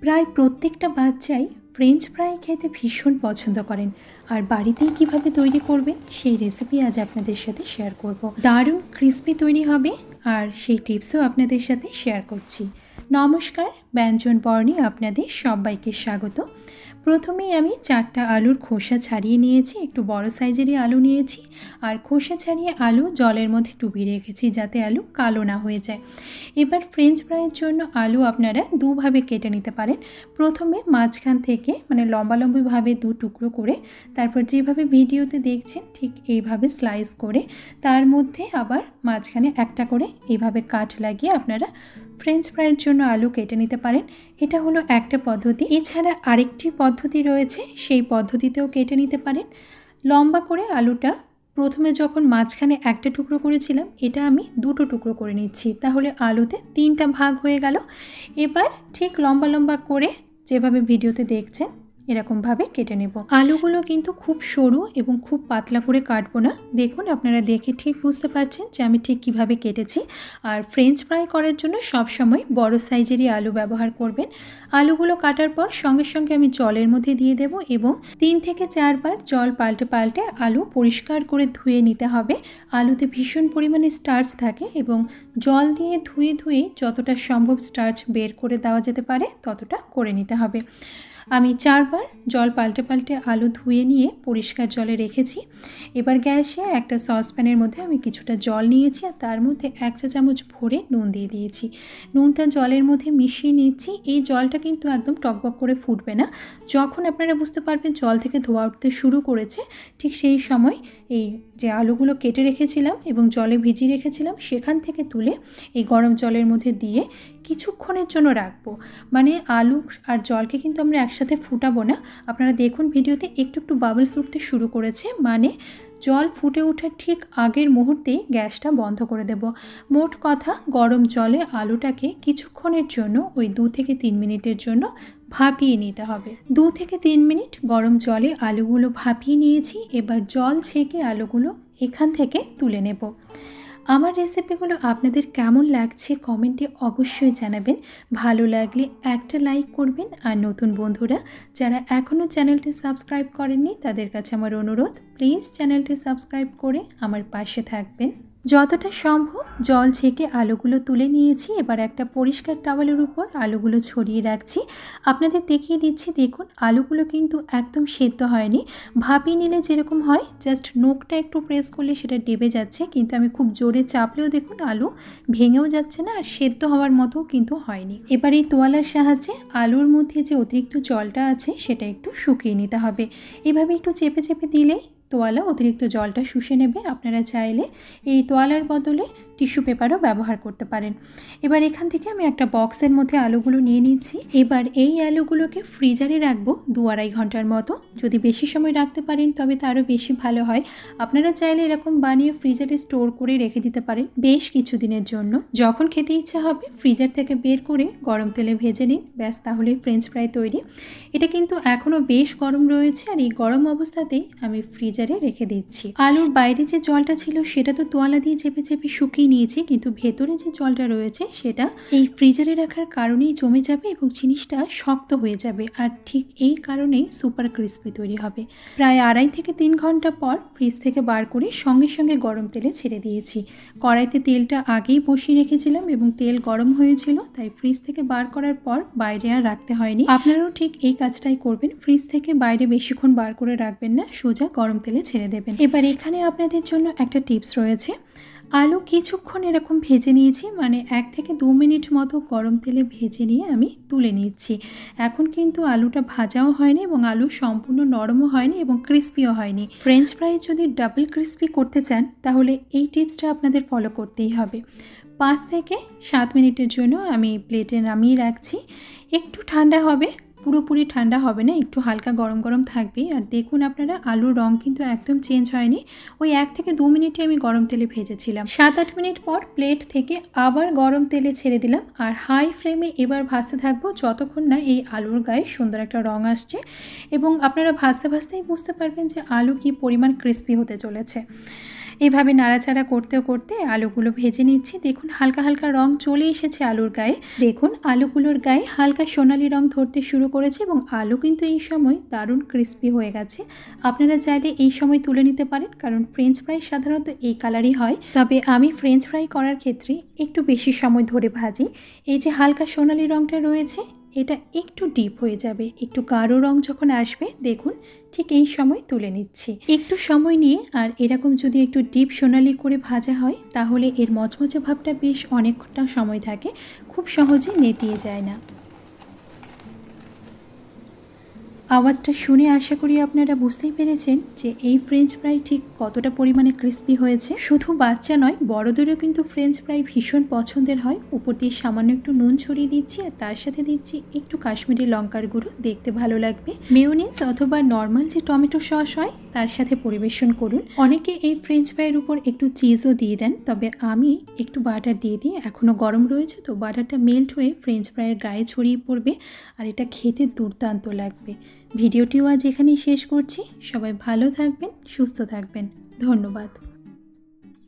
প্রায় প্রত্যেকটা বাচ্চাই ফ্রেঞ্চ ফ্রাই খেতে ভীষণ পছন্দ করেন। আর বাড়িতেই কীভাবে তৈরি করবেন, সেই রেসিপি আজ আপনাদের সাথে শেয়ার করব। দারুণ ক্রিস্পি তৈরি হবে আর সেই টিপসও আপনাদের সাথে শেয়ার করছি। নমস্কার, ব্যঞ্জন বর্ণে আপনাদের সবাইকে স্বাগত। প্রথমেই আমি চারটা আলুর খোসা ছাড়িয়ে নিয়েছি, একটু বড় সাইজেরই আলু নিয়েছি। আর খোসা ছাড়িয়ে আলু জলের মধ্যে ডুবিয়ে রেখেছি যাতে আলু কালো না হয়ে যায়। এবার ফ্রেঞ্চ ফ্রাইয়ের জন্য আলু আপনারা দুভাবে কেটে নিতে পারেন। প্রথমে মাঝখান থেকে মানে লম্বা লম্বিভাবে দু টুকরো করে, তারপর যেভাবে ভিডিওতে দেখছেন ঠিক এইভাবে স্লাইস করে, তার মধ্যে আবার মাঝখানে একটা করে এইভাবে কাঠ লাগিয়ে আপনারা ফ্রেঞ্চ ফ্রাইয়ের জন্য আলু কেটে নিতে পারেন। এটা হলো একটা পদ্ধতি। এছাড়া আরেকটি পদ্ধতি রয়েছে, সেই পদ্ধতিতেও কেটে নিতে পারেন। লম্বা করে আলুটা প্রথমে যখন মাঝখানে একটা টুকরো করেছিলাম, এটা আমি দুটো টুকরো করে নিচ্ছি। তাহলে আলুতে তিনটা ভাগ হয়ে গেল। এবার ঠিক লম্বা লম্বা করে যেভাবে ভিডিওতে দেখছেন এরকমভাবে কেটে নেব। আলুগুলো কিন্তু খুব সরু এবং খুব পাতলা করে কাটবো না। দেখুন, আপনারা দেখে ঠিক বুঝতে পারছেন যে আমি ঠিক কীভাবে কেটেছি। আর ফ্রেঞ্চ ফ্রাই করার জন্য সব সময় বড় সাইজেরই আলু ব্যবহার করবেন। আলুগুলো কাটার পর সঙ্গে সঙ্গে আমি জলের মধ্যে দিয়ে দেব এবং তিন থেকে চারবার জল পাল্টে পাল্টে আলু পরিষ্কার করে ধুয়ে নিতে হবে। আলুতে ভীষণ পরিমাণে স্টার্চ থাকে এবং জল দিয়ে ধুয়ে ধুয়ে যতটা সম্ভব স্টার্চ বের করে দেওয়া যেতে পারে, ততটা করে নিতে হবে। আমি চারবার জল পাল্টে পাল্টে আলু ধুয়ে নিয়ে পরিষ্কার জলে রেখেছি। এবার গ্যাসে একটা সসপ্যানের মধ্যে আমি কিছুটা জল নিয়েছি আর তার মধ্যে এক চা চামচ ভরে নুন দিয়ে দিয়েছি। নুনটা জলের মধ্যে মিশিয়ে নিচ্ছি। এই জলটা কিন্তু একদম টকবক করে ফুটবে না। যখন আপনারা বুঝতে পারবেন জল থেকে ধোয়া উঠতে শুরু করেছে, ঠিক সেই সময় এই যে আলুগুলো কেটে রেখেছিলাম এবং জলে ভিজিয়ে রেখেছিলাম, সেখান থেকে তুলে এই গরম জলের মধ্যে দিয়ে কিছুক্ষণের জন্য রাখব। মানে আলু আর জলকে কিন্তু আমরা একসাথে ফুটাবো না। আপনারা দেখুন ভিডিওতে একটু একটু বাবলস উঠতে শুরু করেছে। মানে জল ফুটে ওঠার ঠিক আগের মুহূর্তেই গ্যাসটা বন্ধ করে দেব। মোট কথা গরম জলে আলুটাকে কিছুক্ষণের জন্য, ওই দু থেকে তিন মিনিটের জন্য ভাপিয়ে নিতে হবে। দু থেকে তিন মিনিট গরম জলে আলুগুলো ভাপিয়ে নিয়েছি। এবার জল ছেঁকে আলুগুলো এখান থেকে তুলে নেব। আমার রেসিপিগুলো আপনাদের কেমন লাগছে কমেন্টে অবশ্যই জানাবেন। ভালো লাগলে একটা লাইক করবেন। আর নতুন বন্ধুরা, যারা এখনও চ্যানেলটি সাবস্ক্রাইব করেননি, তাদের কাছে আমার অনুরোধ প্লিজ চ্যানেলটি সাবস্ক্রাইব করে আমার পাশে থাকবেন। যতটা সম্ভব জল ছেঁকে আলুগুলো তুলে নিয়েছি। এবার একটা পরিষ্কার টাওয়ালের উপর আলুগুলো ছড়িয়ে রাখছি। আপনাদের দেখিয়ে দিচ্ছি, দেখুন, আলুগুলো কিন্তু একদম সেদ্ধ হয়নি। ভাপিয়ে নিলে যেরকম হয় জাস্ট নোকটা একটু প্রেস করলে সেটা ডেবে যাচ্ছে। কিন্তু আমি খুব জোরে চাপলেও দেখুন, আলু ভেঙেও যাচ্ছে না আর সেদ্ধ হওয়ার মতো কিন্তু হয়নি। এবার এই তোয়ালার সাহায্যে আলুর মধ্যে যে অতিরিক্ত জলটা আছে, সেটা একটু শুকিয়ে নিতে হবে। এভাবে একটু চেপে চেপে দিলেই তোয়ালা অতিরিক্ত জলটা শুষে নেবে। আপনারা চাইলে এই তোয়ালার বদলে টিস্যু পেপারও ব্যবহার করতে পারেন। এবার এখান থেকে আমি একটা বক্সের মধ্যে আলুগুলো নিয়ে নিচ্ছি। এবার এই আলুগুলোকে ফ্রিজারে রাখব দু আড়াই ঘণ্টার মতো। যদি বেশি সময় রাখতে পারেন, তবে তারও বেশি ভালো হয়। আপনারা চাইলে এরকম বানিয়ে ফ্রিজারে স্টোর করে রেখে দিতে পারেন বেশ কিছু দিনের জন্য। যখন খেতে ইচ্ছা হবে, ফ্রিজার থেকে বের করে গরম তেলে ভেজে নিন। ব্যাস তাহলে ফ্রেঞ্চ ফ্রাই তৈরি। এটা কিন্তু এখনও বেশ গরম রয়েছে আর এই গরম অবস্থাতেই আমি ফ্রিজারে রেখে দিচ্ছি। আলুর বাইরে যে জলটা ছিল, সেটা তো তোয়ালা দিয়ে চেপে চেপে শুকিয়ে নিয়েছি, কিন্তু ভেতরে যে জলটা রয়েছে সেটা এই ফ্রিজারে রাখার কারণেই জমে যাবে এবং জিনিসটা শক্ত হয়ে যাবে। আর ঠিক এই কারণেই সুপার ক্রিস্পি তৈরি হবে। প্রায় আড়াই থেকে তিন ঘণ্টা পর ফ্রিজ থেকে বার করে সঙ্গে সঙ্গে গরম তেলে ছেড়ে দিয়েছি। কড়াইতে তেলটা আগেই বসিয়ে রেখেছিলাম এবং তেল গরম হয়েছিল, তাই ফ্রিজ থেকে বার করার পর বাইরে আর রাখতে হয়নি। আপনারাও ঠিক এই কাজটাই করবেন। ফ্রিজ থেকে বাইরে বেশিক্ষণ বার করে রাখবেন না, সোজা গরম তেলে ছেড়ে দেবেন। এবার এখানে আপনাদের জন্য একটা টিপস রয়েছে। আলু কিছুক্ষণ এরকম ভেজে নিয়েছি মানে এক থেকে দু মিনিট মতো গরম তেলে ভেজে নিয়ে আমি তুলে নিচ্ছি। এখন কিন্তু আলুটা ভাজাও হয়নি এবং আলু সম্পূর্ণ নরমও হয়নি এবং ক্রিস্পিও হয়নি। ফ্রেঞ্চ ফ্রাই যদি ডাবল ক্রিস্পি করতে চান, তাহলে এই টিপসটা আপনাদের ফলো করতেই হবে। পাঁচ থেকে সাত মিনিটের জন্য আমি প্লেটে নামিয়ে রাখছি। একটু ঠান্ডা হবে পুরোপুরি ঠান্ডা হবে না, একটু হালকা গরম গরম থাকবে আর দেখুন আপনারা, আলুর রং কিন্তু একদম চেঞ্জ হয়নি। ওই এক থেকে দু মিনিটে আমি গরম তেলে ভেজেছিলাম। সাত আট মিনিট পর প্লেট থেকে আবার গরম তেলে ছেড়ে দিলাম। আর হাই ফ্লেমে এবার ভাজতে থাকব যতক্ষণ না এই আলুর গায়ে সুন্দর একটা রং আসছে। এবং আপনারা ভাজতে ভাজতেই বুঝতে পারবেন যে আলু কি পরিমাণ ক্রিস্পি হতে চলেছে। এইভাবে নাড়াচাড়া করতে করতে আলুগুলো ভেজে নিচ্ছি। দেখুন, হালকা হালকা রং চলে এসেছে আলুর গায়ে। দেখুন, আলুগুলোর গায়ে হালকা সোনালি রং ধরতে শুরু করেছে এবং আলু কিন্তু এই সময় দারুণ ক্রিস্পি হয়ে গেছে। আপনারা চাইলে এই সময় তুলে নিতে পারেন, কারণ ফ্রেঞ্চ ফ্রাই সাধারণত এই কালারই হয়। তবে আমি ফ্রেঞ্চ ফ্রাই করার ক্ষেত্রে একটু বেশি সময় ধরে ভাজি। এই যে হালকা সোনালি রংটা রয়েছে এটা একটু ডিপ হয়ে যাবে। একটু গাঢ় রং যখন আসবে, দেখুন, ঠিক এই সময় তুলে নিচ্ছি। একটু সময় নিয়ে, আর এরকম যদি একটু ডিপ সোনালি করে ভাজা হয়, তাহলে এর মচমচে ভাবটা বেশ অনেকটা সময় থাকে। খুব সহজে নেতিয়ে যায় না। আওয়াজটা শুনে আশা করি আপনারা বুঝতেই পেরেছেন যে এই ফ্রেঞ্চ ফ্রাই ঠিক কতটা পরিমাণে ক্রিস্পি হয়েছে। শুধু বাচ্চা নয়, বড়দেরও কিন্তু ফ্রেঞ্চ ফ্রাই ভীষণ পছন্দের হয়। উপর দিয়ে সামান্য একটু নুন ছড়িয়ে দিচ্ছি আর তার সাথে দিচ্ছি একটু কাশ্মীরি লঙ্কার গুঁড়ো। দেখতে ভালো লাগবে। মেয়োনিজ অথবা নর্মাল যে টমেটো সস হয়, তার সাথে পরিবেশন করুন। অনেকে এই ফ্রেঞ্চ ফ্রাইয়ের উপর একটু চিজও দিয়ে দেন, তবে আমি একটু বাটার দিয়ে দিই। এখনও গরম রয়েছে, তো বাটারটা মেল্ট হয়ে ফ্রেঞ্চ ফ্রাইয়ের গায়ে ছড়িয়ে পড়বে আর এটা খেতে দুর্দান্ত লাগবে। ভিডিওটিও আজ এখানেই শেষ করছি। সবাই ভালো থাকবেন সুস্থ থাকবেন। ধন্যবাদ।